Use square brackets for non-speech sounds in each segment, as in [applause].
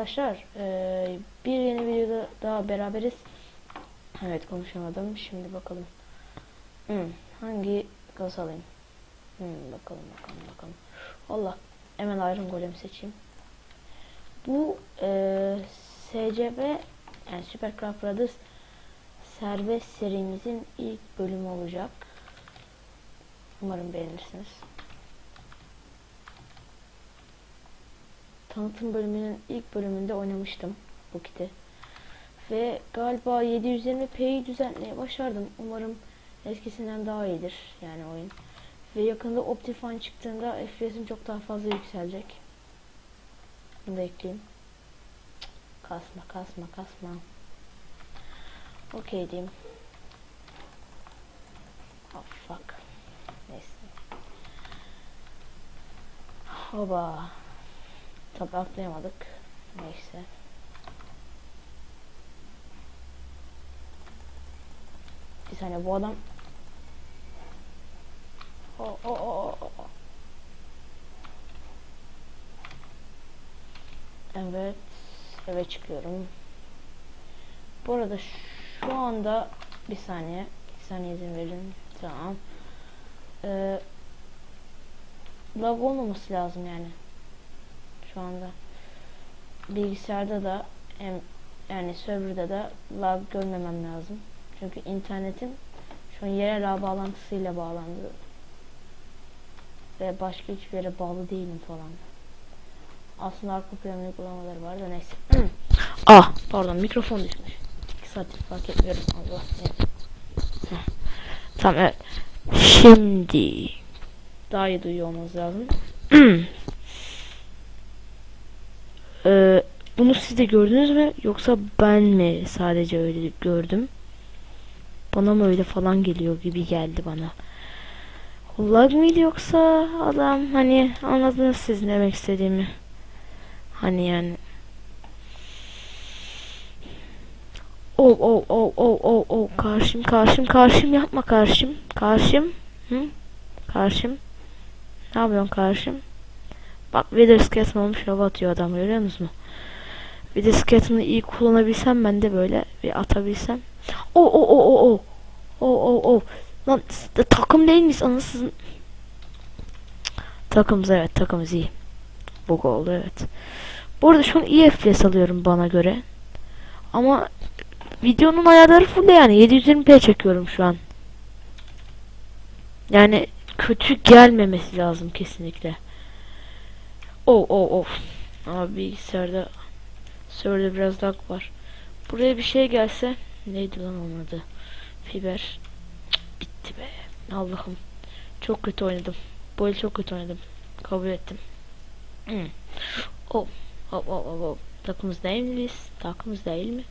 arkadaşlar eee, bir yeni videoda daha beraberiz. Evet konuşamadım. Şimdi bakalım. Hmm, hangi gaz alayım? Hmm, bakalım bakalım bakalım. Allah. Hemen Iron Golem seçeyim. Bu eee SCP yani Super Craft Brothers serbest serimizin ilk bölümü olacak. Umarım beğenirsiniz. Tanıtım bölümünün ilk bölümünde oynamıştım bu kiti. Ve galiba 720p'yi düzenlemeye başardım. Umarım eskisinden daha iyidir yani oyun. Ve yakında Optifine çıktığında FPS'im çok daha fazla yükselecek. Bunu da ekleyeyim. Kasma kasma kasma. Okey diyeyim. Oh fuck. Neyse. Hoba. Tabi atlayamadık. Neyse. Bir saniye bu adam o o o o. Evet. Eve çıkıyorum. Bu arada şu anda bir saniye. Bir saniye izin verin. Tamam. Ee, lag olmaması lazım yani. Şu anda. Bilgisayarda da hem yani serverda da lag görmemem lazım. Çünkü internetim şu an yerel ağ bağlantısıyla bağlandı. Ve başka hiçbir yere bağlı değilim falan. Aslında arka plan uygulamaları var da neyse. [clears throat] ah pardon mikrofon düşmüş. 2 saattir fark etmiyorum. Allah. Tamam evet. Şimdi daha iyi duyuyor olmanız lazım. [clears throat] Ee, bunu siz de gördünüz mü? Yoksa ben mi sadece öyle gördüm? Bana mı öyle falan geliyor gibi geldi bana. Lag mıydı yoksa adam hani anladınız siz ne demek istediğimi. Hani yani. Oh oh oh oh oh oh karşım karşım karşım yapma karşım karşım hı karşım ne yapıyorsun karşım Bak Wither Skeleton olmuş hava atıyor adam görüyor musunuz? Wither Skeleton'ı iyi kullanabilsem ben de böyle bir atabilsem. O o o o o. O o o. Lan takım değil miyiz anasızın? Takımız evet takımız iyi. Bug oldu evet. Bu arada şu an iyi FPS alıyorum bana göre. Ama videonun ayarları full yani 720p çekiyorum şu an. Yani kötü gelmemesi lazım kesinlikle. Oh oh oh. Ama bilgisayarda serverda biraz lag var. Buraya bir şey gelse neydi lan onun adı? Fiber. Cık, bitti be. Allah'ım. Çok kötü oynadım. Bu el çok kötü oynadım. Kabul ettim. Hmm. Oh. Oh oh oh oh. Takımız değil mi biz? Takımız değil mi?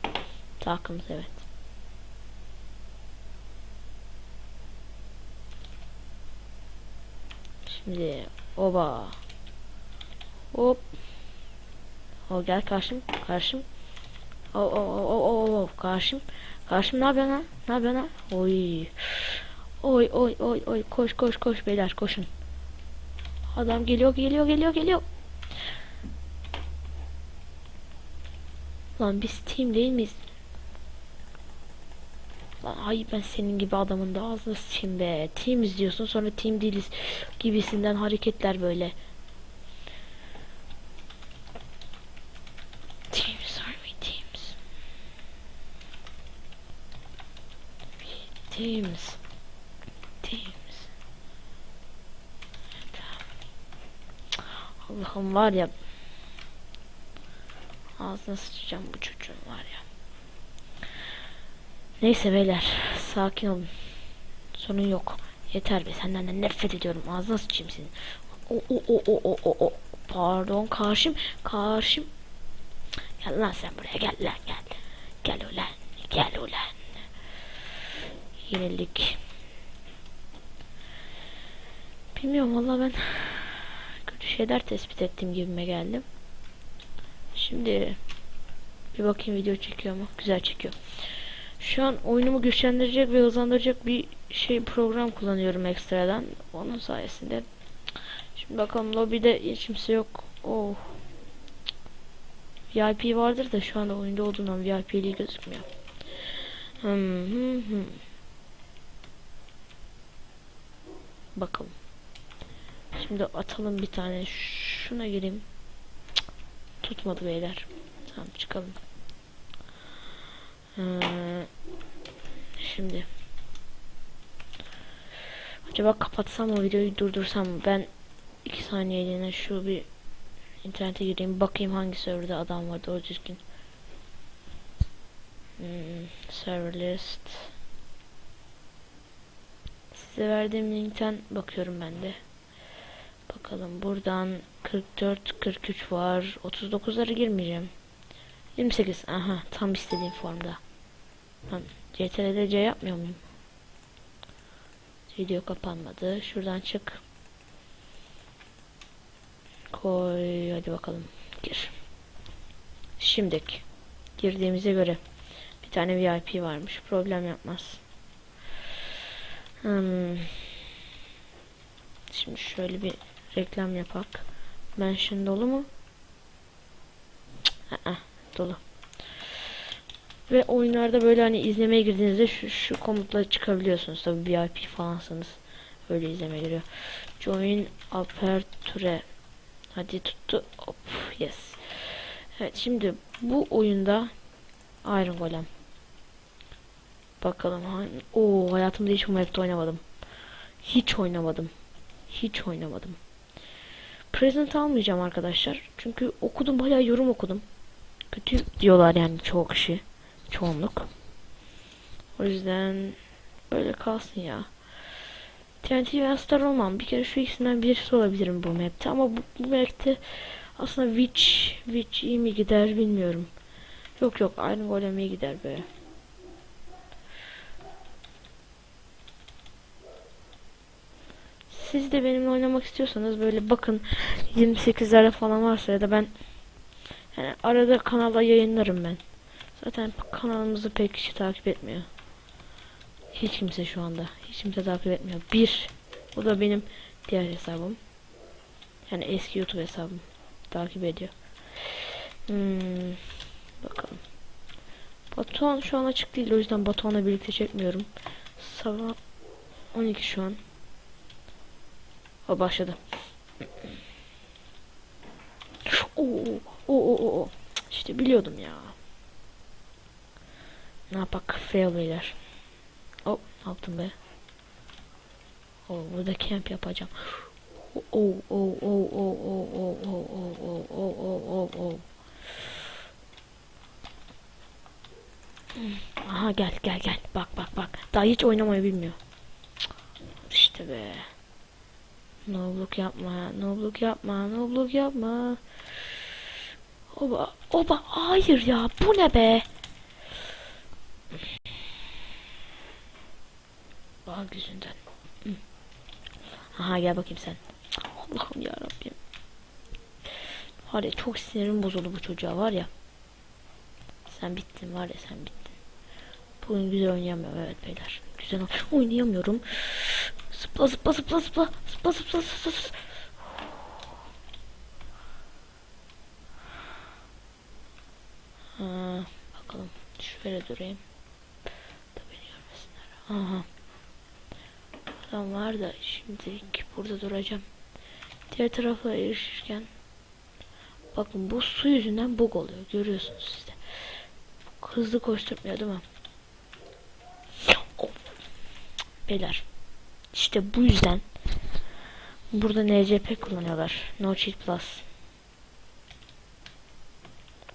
Takımız evet. Şimdi oba. Hop. O gel karşım. Karşım. O o o o karşım. Karşım ne yapıyorsun ha? Ne yapıyorsun ha? Oy. Oy oy oy oy koş koş koş beyler koşun. Adam geliyor geliyor geliyor geliyor. Lan biz team değil miyiz? Lan ay ben senin gibi adamın da ağzına sıçayım be. Team izliyorsun sonra team değiliz gibisinden hareketler böyle. Teams are we teams? Teams. Teams. Allah'ım var ya Ağzına sıçacağım bu çocuğun var ya. Neyse beyler sakin olun. Sorun yok. Yeter be senden de nefret ediyorum. Ağzına sıçayım senin. O o o o o o o. Pardon karşım karşım. Gel lan sen buraya gel lan gel. Gel ulan gel ulan. Yenilik. Bilmiyorum valla ben kötü şeyler tespit ettiğim gibime geldim. Şimdi bir bakayım video çekiyor mu? Güzel çekiyor. Şu an oyunumu güçlendirecek ve hızlandıracak bir şey program kullanıyorum ekstradan. Onun sayesinde. Şimdi bakalım lobide hiç kimse yok. Oh. VIP vardır da şu anda oyunda olduğundan VIP'liği gözükmüyor. Hmm, hmm, hmm. Bakalım. Şimdi atalım bir tane. Şuna gireyim. Tutmadı beyler. Tamam çıkalım. Ee, şimdi. Acaba kapatsam mı videoyu durdursam mı? Ben iki saniyeliğine şu bir internete gireyim bakayım hangi serverda adam vardı o düzgün. Hmm, server list. Size verdiğim linkten bakıyorum ben de. Bakalım buradan 44 43 var. 39'lara girmeyeceğim. 28. Aha tam istediğim formda. Ben CTRL'de C yapmıyor muyum? Video kapanmadı. Şuradan çık. Koy hadi bakalım. Gir. Şimdiki girdiğimize göre bir tane VIP varmış. Problem yapmaz. Hmm. Şimdi şöyle bir reklam yapak. Mention dolu mu? I-ı, dolu. Ve oyunlarda böyle hani izlemeye girdiğinizde şu, şu komutla çıkabiliyorsunuz. Tabi VIP falansanız öyle izleme giriyor. Join Aperture. Hadi tuttu. Hop, yes. Evet şimdi bu oyunda Iron Golem. Bakalım. Oo hayatımda hiç bu oynamadım. Hiç oynamadım. Hiç oynamadım. Present almayacağım arkadaşlar. Çünkü okudum bayağı yorum okudum. Kötü diyorlar yani çoğu kişi. Çoğunluk. O yüzden böyle kalsın ya. TNT ve Star olmam. Bir kere şu ikisinden birisi olabilirim bu map'te ama bu, bu map'te aslında Witch, Witch iyi mi gider bilmiyorum. Yok yok aynı golem iyi gider be. Siz de benimle oynamak istiyorsanız böyle bakın 28'lerde falan varsa ya da ben yani arada kanalda yayınlarım ben. Zaten kanalımızı pek kişi takip etmiyor. Hiç kimse şu anda. Hiç kimse takip etmiyor. Bir. Bu da benim diğer hesabım. Yani eski YouTube hesabım. Takip ediyor. Hmm, bakalım. Batuhan şu an açık değil. O yüzden Batuhan'la birlikte çekmiyorum. Sabah 12 şu an. O başladı. Oo, oo, oo, oo. İşte biliyordum ya. Ne yapak fail beyler. Oh ne yaptım be? Oh burada camp yapacağım. Oh oh oh oh oh oh oh oh oh oh oh oh oh Aha gel gel gel bak bak bak daha hiç oynamayı bilmiyor. Cık, İşte be. Nobluk yapma, nobluk yapma, nobluk yapma. Oba, oba, hayır ya, bu ne be? Bak yüzünden. Aha gel bakayım sen. Allah'ım ya Rabbim. Var ya çok sinirim bozuldu bu çocuğa var ya. Sen bittin var ya sen bittin. Bugün güzel oynayamıyorum evet beyler. Güzel oyn- oynayamıyorum. Zıpla zıpla zıpla zıpla zıpla zıpla zıpla zıpla. Ha, bakalım şöyle durayım. Da beni görmesinler. Aha. Adam var da şimdi burada duracağım. Diğer tarafa erişirken bakın bu su yüzünden bug oluyor. Görüyorsunuz siz de. Hızlı koşturmuyor değil mi? Beyler. İşte bu yüzden burada NCP kullanıyorlar. No Cheat Plus.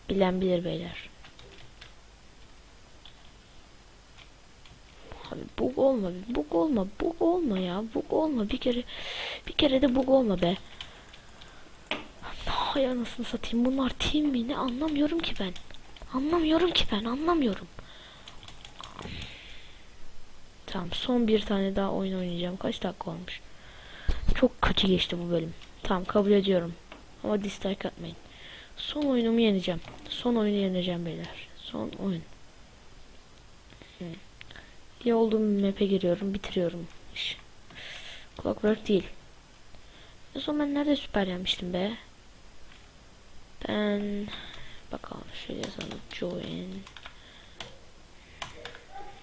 Bilen bilir beyler. Abi bug olma, bug olma, bug olma ya, bug olma. Bir kere, bir kere de bug olma be. Hay anasını satayım. Bunlar team mi? Ne anlamıyorum ki ben. Anlamıyorum ki ben, anlamıyorum. Tamam, son bir tane daha oyun oynayacağım. Kaç dakika olmuş? Çok kötü geçti bu bölüm. Tamam, kabul ediyorum. Ama dislike atmayın. Son oyunumu yeneceğim. Son oyunu yeneceğim beyler. Son oyun. Hı. İyi olduğum map'e giriyorum. Bitiriyorum. iş. Clockwork değil. En son ben nerede süper yenmiştim be? Ben Bakalım şöyle yazalım. Join.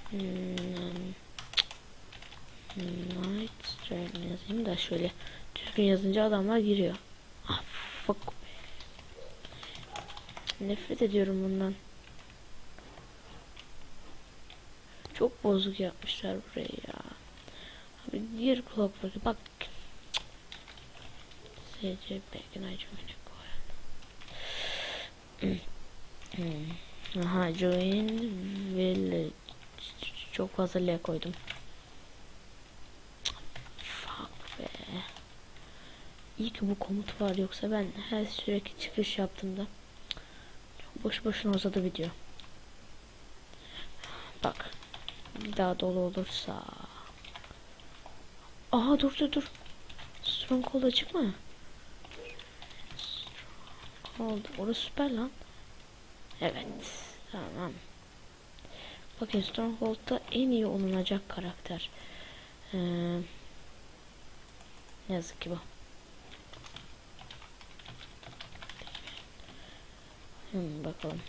Hmm. Night Dragon yazayım da şöyle düzgün yazınca adamlar giriyor. Ah fuck. Nefret ediyorum bundan. Çok bozuk yapmışlar burayı ya. Abi gir Clockwork'e bak. SC Bacon Acımını koyalım. Aha join village. Çok fazla L koydum. Fuck be. İyi ki bu komut var yoksa ben her sürekli çıkış yaptığımda boş boşuna uzadı video. Bak. Bir daha dolu olursa. Aha dur dur dur. Stronghold açık mı? Stronghold. Orası süper lan. Evet. Tamam. Bakın Stronghold'da en iyi olunacak karakter. Ee, yazık ki bu. Hmm, bakalım.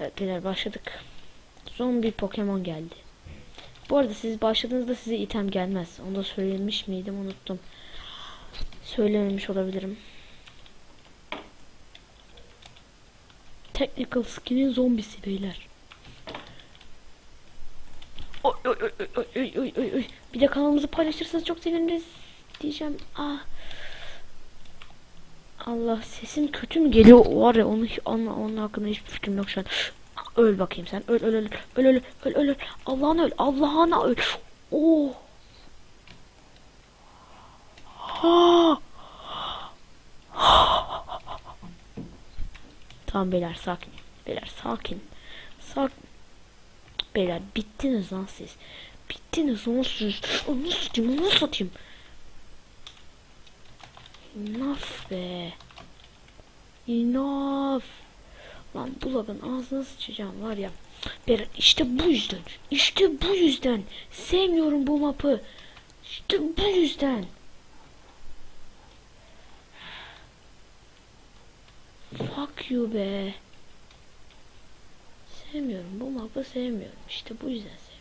Evet beyler başladık. Zombi Pokemon geldi. Bu arada siz başladığınızda size item gelmez. Onu da söylemiş miydim unuttum. Söylememiş olabilirim. Technical skin'in zombisi beyler. Oy oy oy oy oy oy oy. Bir de kanalımızı paylaşırsanız çok seviniriz diyeceğim. Ah. Allah sesim kötü mü geliyor? Var ya onu onun, onun hakkında hiçbir fikrim yok şu an. Öl bakayım sen. Öl öl öl. Öl öl öl öl öl. Allah'ına öl. Allah'ına öl. Oh. Ha. Tamam beyler sakin. Beyler sakin. Sakin. Beyler bittiniz lan siz. Bittiniz lan siz. Onu satayım onu satayım. Enough be. Enough. Lan bu lagın ağzına sıçacağım var ya. Beren işte bu yüzden. İşte bu yüzden. Sevmiyorum bu mapı. İşte bu yüzden. Fuck you be. Sevmiyorum bu mapı sevmiyorum. İşte bu yüzden sevmiyorum.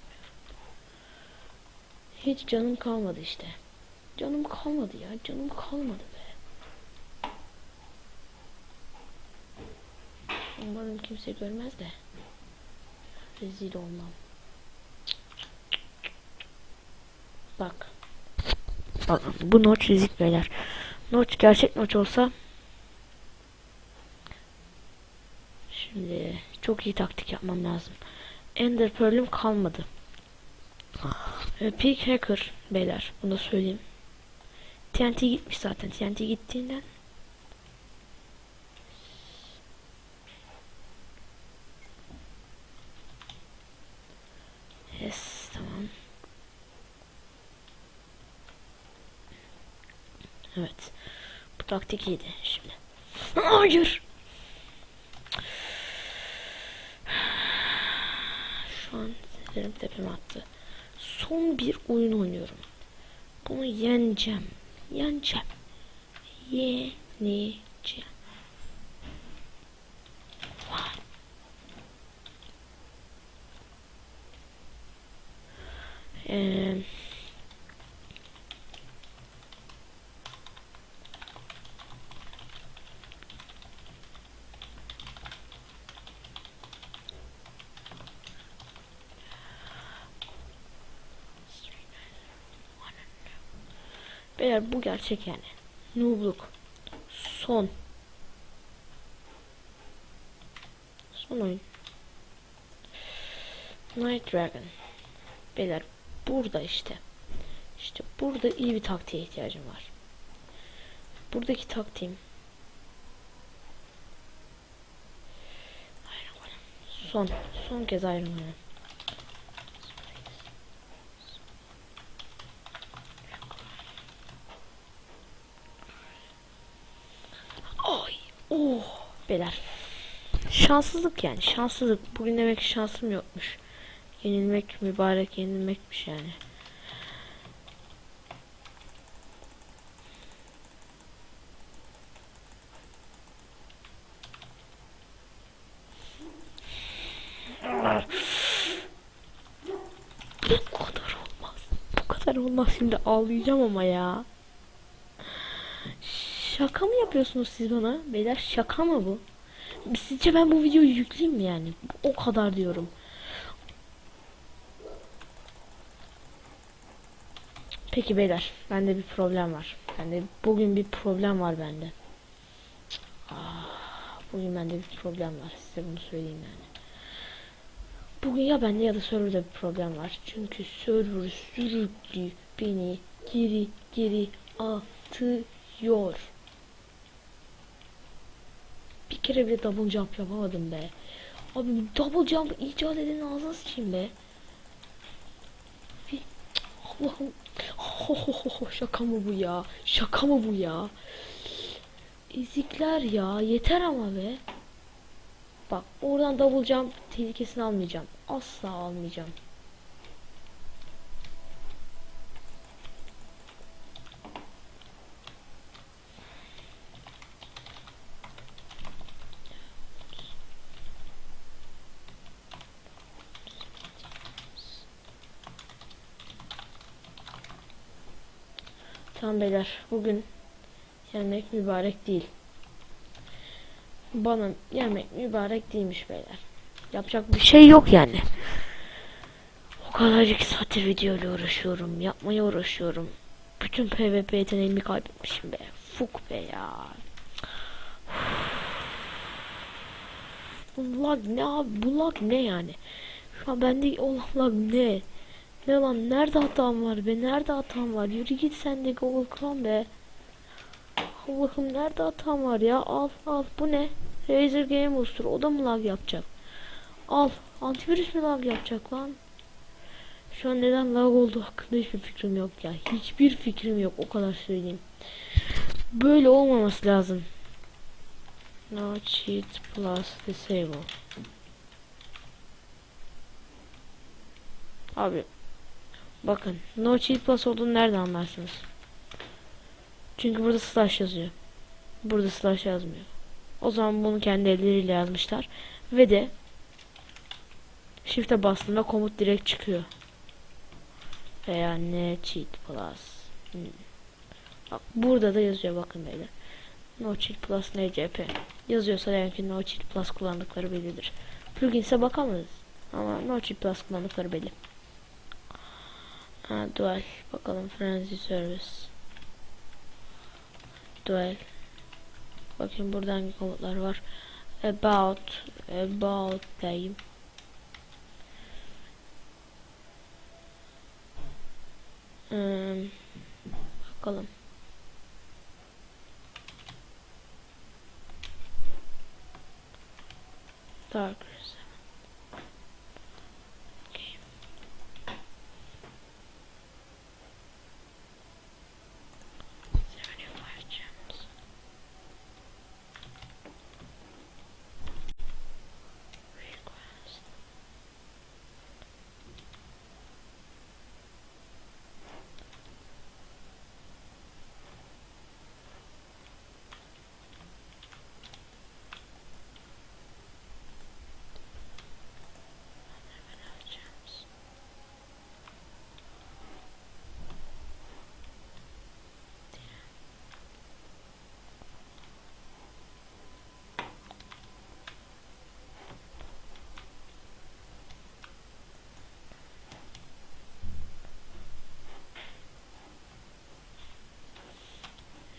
Hiç canım kalmadı işte. Canım kalmadı ya. Canım kalmadı be. Umarım kimse görmez de. Rezil olmam. Bak. Bu noç rizik beyler. Noç gerçek noç olsa Şimdi çok iyi taktik yapmam lazım. Ender Pearl'üm kalmadı. Ee, Peak Hacker beyler bunu da söyleyeyim. TNT gitmiş zaten. TNT gittiğinden Yes, tamam. Evet. Bu taktik iyiydi şimdi. Hayır. Şu an sinirlerim tepeme attı. Son bir oyun oynuyorum. Bunu yeneceğim. Yeneceğim. Yeneceğim. Vay. Ee, Beyler bu gerçek yani. Noobluk. Son. Son oyun. Night Dragon. Beyler burada işte. İşte burada iyi bir taktiğe ihtiyacım var. Buradaki taktiğim. Son. Son kez Iron Golem. Ay. Oh. Beyler. Şanssızlık yani şanssızlık. Bugün demek şansım yokmuş. Yenilmek mübarek yenilmekmiş yani. Bu kadar olmaz. Bu kadar olmaz. Şimdi ağlayacağım ama ya. Şaka mı yapıyorsunuz siz bana? Beyler şaka mı bu? Sizce ben bu videoyu yükleyeyim mi yani? O kadar diyorum. Peki beyler, bende bir problem var. Bende bugün bir problem var bende. Ah, bugün bende bir problem var. Size bunu söyleyeyim yani. Bugün ya bende ya da serverda bir problem var. Çünkü server sürekli beni geri geri atıyor. Bir kere bile double jump yapamadım be. Abi double jump icat eden ağzına sıçayım be. Allah'ım. Şaka mı bu ya? Şaka mı bu ya? Ezikler ya. Yeter ama be. Bak oradan double jump tehlikesini almayacağım. Asla almayacağım. Tamam beyler bugün yemek mübarek değil. Bana yemek mübarek değilmiş beyler. Yapacak bir şey yok yani. O kadarcık saattir video ile uğraşıyorum. Yapmaya uğraşıyorum. Bütün PvP yeteneğimi kaybetmişim be. Fuk be ya. Bu lag ne abi? Bu lag ne yani? Şu an bende olan lag ne? Ne lan? Nerede hatam var be? Nerede hatam var? Yürü git sen de Google Chrome be. Allah'ım nerede hatam var ya? Al al. Bu ne? Razer Game Booster. O da mı lag yapacak? Al. Antivirüs mü lag yapacak lan? Şu an neden lag olduğu hakkında hiçbir fikrim yok ya. Hiçbir fikrim yok. O kadar söyleyeyim. Böyle olmaması lazım. No cheat plus disable. Abi bakın no cheat plus olduğunu nereden anlarsınız? Çünkü burada slash yazıyor. Burada slash yazmıyor. O zaman bunu kendi elleriyle yazmışlar. Ve de Shift'e bastığında komut direkt çıkıyor. Veya ne cheat plus. Hmm. Bak burada da yazıyor bakın böyle. No cheat plus ncp. Yazıyorsa demek ki no cheat plus kullandıkları bellidir. Plugins'e bakamayız. Ama no cheat plus kullandıkları belli. Ha, dual. Bakalım frenzy service. Dual. Bakayım burada hangi komutlar var. About. About diyeyim. Hmm, bakalım. Dark.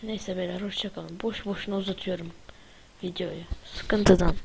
Neyse beyler hoşçakalın. Boş boşuna uzatıyorum videoyu. Sıkıntıdan.